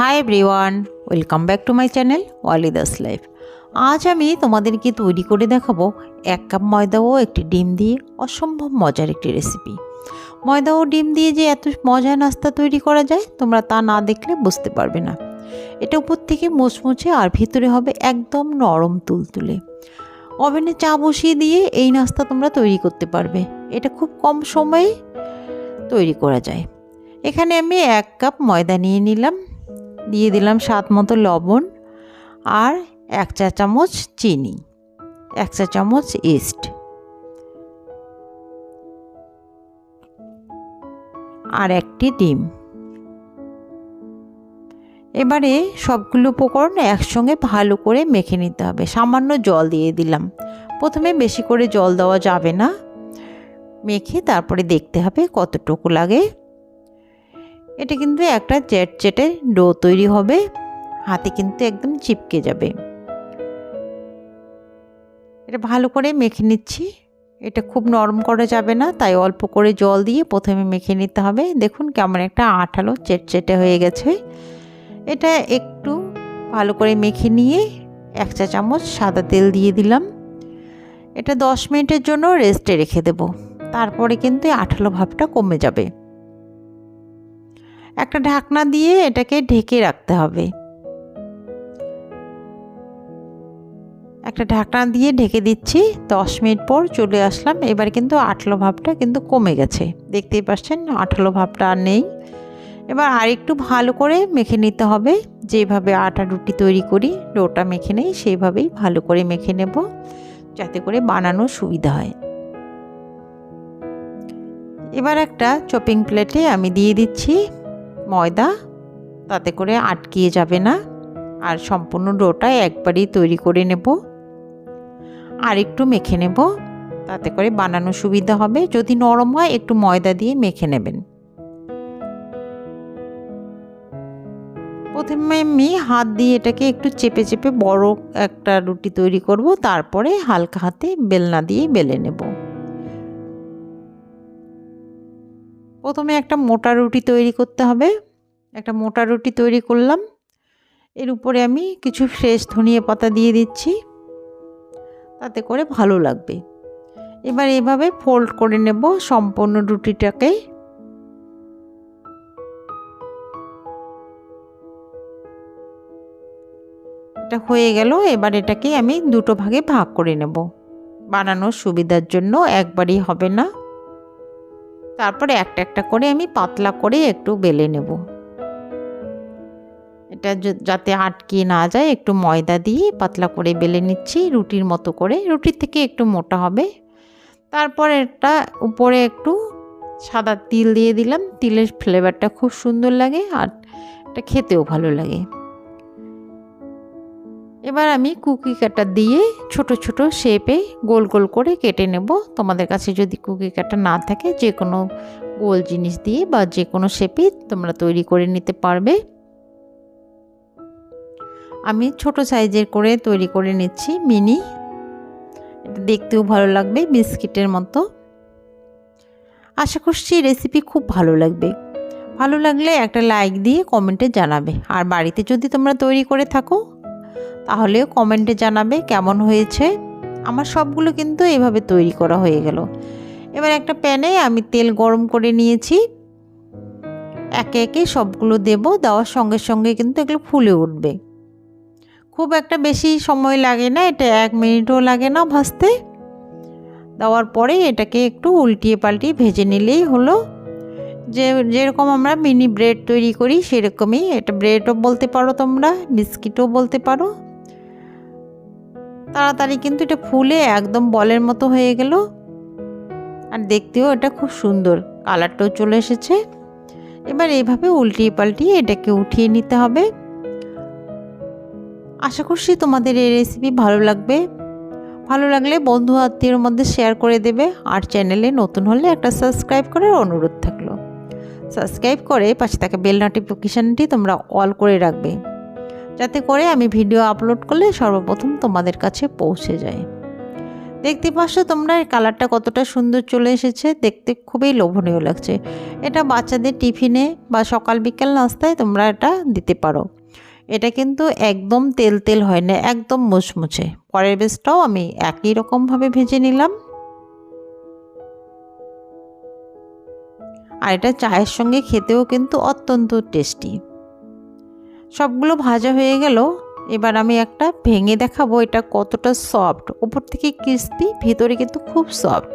Hi everyone welcome back to my channel ওয়ালিদাস life আজ আমি তোমাদেরকে তৈরি করে দেখাবো এক কাপ ময়দা ও একটি ডিম দিয়ে অসম্ভব মজার একটি রেসিপি ময়দা ও ডিম দিয়ে যে এত মজার নাস্তা তৈরি করা যায়, তোমরা তা না দেখলে বুঝতে পারবে না। এটা উপর থেকে মুচমুচে আর ভিতরে হবে একদম নরম তুলতুলে। ওভেনে চা বসিয়ে দিয়ে এই নাস্তা তোমরা তৈরি করতে পারবে। এটা খুব কম সময়ে তৈরি করা যায়। এখানে আমি এক কাপ ময়দা নিয়ে নিলাম। দিয়ে দিলাম স্বাদ মতো লবণ আর এক চা চামচ চিনি, এক চা চামচ ইস্ট। আর একটি ডিম। এবারে সবগুলো উপকরণ একসঙ্গে ভালো করে মেখে নিতে হবে। সামান্য জল দিয়ে দিলাম। প্রথমে বেশি করে জল দেওয়া যাবে না। মেখে তারপরে দেখতে হবে কতটুকু লাগে। এটা কিন্তু একটা চ্যাট চেটে ডো তৈরি হবে। হাতে কিন্তু একদম চিপকে যাবে। এটা ভালো করে মেখে নিচ্ছি। এটা খুব নরম করা যাবে না, তাই অল্প করে জল দিয়ে প্রথমে মেখে নিতে হবে। দেখুন কেমন একটা আঠালো চেটচেটে হয়ে গেছে। এটা একটু ভালো করে মেখে নিয়ে এক চা চামচ সাদা তেল দিয়ে দিলাম। এটা দশ মিনিটের জন্য রেস্টে রেখে দেব। তারপরে কিন্তু আঠালো ভাবটা কমে যাবে। একটা ঢাকনা দিয়ে এটাকে ঢেকে রাখতে হবে। একটা ঢাকনা দিয়ে ঢেকে দিচ্ছি, দশ মিনিট পর চলে আসলাম। এবার কিন্তু আঠালো ভাবটা কিন্তু কমে গেছে। দেখতেই পাচ্ছেন, আঠালো ভাবটা আর নেই। এবার আর একটু ভালো করে মেখে নিতে হবে। যেভাবে আটা রুটি তৈরি করি, ডোটা মেখে নেই, সেইভাবেই ভালো করে মেখে নেব, যাতে করে বানানো সুবিধা হয়। এবার একটা চপিং প্লেটে আমি দিয়ে দিচ্ছি ময়দা, তাতে করে আটকিয়ে যাবে না। আর সম্পূর্ণ ডোটা একবারই তৈরি করে নেব। আর একটু মেখে নেব, তাতে করে বানানো সুবিধা হবে। যদি নরম হয়, একটু ময়দা দিয়ে মেখে নেবেন। প্রথমে আমি হাত দিয়ে এটাকে একটু চেপে চেপে বড় একটা রুটি তৈরি করব। তারপরে হালকা হাতে বেলনা দিয়ে বেলে নেব। প্রথমে একটা মোটা রুটি তৈরি করতে হবে। একটা মোটা রুটি তৈরি করলাম। এর উপরে আমি কিছু ফ্রেশ ধনিয়া পাতা দিয়ে দিচ্ছি। তাতে করে ভালো লাগবে। এবার এভাবে ফোল্ড করে নেব সম্পূর্ণ রুটিটাকে। এটা হয়ে গেল, এবার এটাকে আমি দুটো ভাগে ভাগ করে নেব। বানানোর সুবিধার জন্য একবারই হবে না। তারপরে একটা একটা করে আমি পাতলা করে একটু বেলে নেব। এটা যাতে আটকে না যায়, একটু ময়দা দিয়ে পাতলা করে বেলে নিচ্ছি, রুটির মতো করে। রুটির থেকে একটু মোটা হবে। তারপর এটা উপরে একটু সাদা তিল দিয়ে দিলাম। তিলের ফ্লেভারটা খুব সুন্দর লাগে আর এটা খেতেও ভালো লাগে। এবার আমি কুকি কাটার দিয়ে ছোট ছোট শেপে গোল গোল করে কেটে নেব। তোমাদের কাছে যদি কুকি কাটা না থাকে যে কোনো গোল জিনিস দিয়ে বা যে কোনো শেপে তোমরা তৈরি করে নিতে পারবে। আমি ছোট সাইজের করে তৈরি করে নিচ্ছি মিনি এটা দেখতেও ভালো লাগবে, বিস্কিটের মতো। আশা করছি রেসিপি খুব ভালো লাগবে। ভালো লাগলে একটা লাইক দিয়ে কমেন্টে জানাবে। আর বাড়িতে যদি তোমরা তৈরি করে থাকো তাহলেও কমেন্টে জানাবে কেমন হয়েছে। আমার সবগুলো কিন্তু এভাবে তৈরি করা হয়ে গেল। এবার একটা প্যানে আমি তেল গরম করে নিয়েছি। একে একে সবগুলো দেব, দেওয়ার সঙ্গে সঙ্গে কিন্তু এগুলো ফুলে উঠবে। খুব একটা বেশি সময় লাগে না, এটা এক মিনিটও লাগে না ভাজতে। দেওয়ার পরে এটাকে একটু উল্টিয়ে পাল্টিয়ে ভেজে নিলেই হলো। যে, যেরকম আমরা মিনি ব্রেড তৈরি করি, সেরকমই। এটা ব্রেডও বলতে পারো তোমরা, বিস্কিটও বলতে পারো। তাড়াতাড়ি কিন্তু এটা ফুলে একদম বলের মতো হয়ে গেল। আর দেখতেও এটা খুব সুন্দর। কালারটাও চলে এসেছে। এবার এইভাবে উল্টিয়ে পাল্টিয়ে এটাকে উঠিয়ে নিতে হবে। আশা করছি তোমাদের এই রেসিপি ভালো লাগবে। ভালো লাগলে বন্ধু আত্মীয়র মধ্যে শেয়ার করে দেবে। আর চ্যানেলে নতুন হলে একটা সাবস্ক্রাইব করার অনুরোধ থাকল। সাবস্ক্রাইব করে পাশে থাকা বেল নোটিফিকেশানটি তোমরা অল করে রাখবে। যাতে করে আমি ভিডিও আপলোড করলে সর্বপ্রথম তোমাদের কাছে পৌঁছে যায়। দেখতে পাচ্ছ তোমরা এই কালারটা কতটা সুন্দর চলে এসেছে। দেখতে খুবই লোভনীয় লাগছে। এটা বাচ্চাদের টিফিনে বা সকাল বিকাল নাস্তায় তোমরা এটা দিতে পারো। এটা কিন্তু একদম তেল তেল হয় না, একদম মুচমুচে। পরের বেসটাও আমি একই রকমভাবে ভেজে নিলাম। আর এটা চায়ের সঙ্গে খেতেও কিন্তু অত্যন্ত টেস্টি সবগুলো ভাজা হয়ে গেল। এবার আমি একটা ভেঙে দেখাবো এটা কতটা সফট ওপর থেকে ক্রিস্পি ভিতরে কিন্তু খুব সফট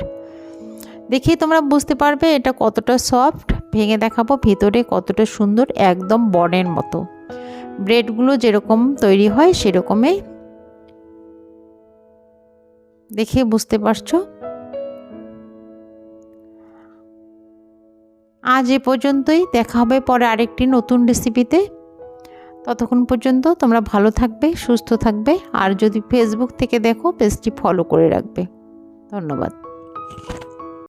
দেখেই তোমরা বুঝতে পারবে এটা কতটা সফট ভেঙে দেখাবো ভিতরে কতটা সুন্দর, একদম বনের মতো। ব্রেডগুলো যেরকম তৈরি হয় সেরকমই। দেখে বুঝতে পারছ? আজ এ পর্যন্তই। দেখা হবে পরে আরেকটি নতুন রেসিপিতে ততক্ষণ পর্যন্ত তোমরা ভালো থাকবে, সুস্থ থাকবে, আর যদি ফেসবুক থেকে দেখো, পেজটি ফলো করে রাখবে। ধন্যবাদ।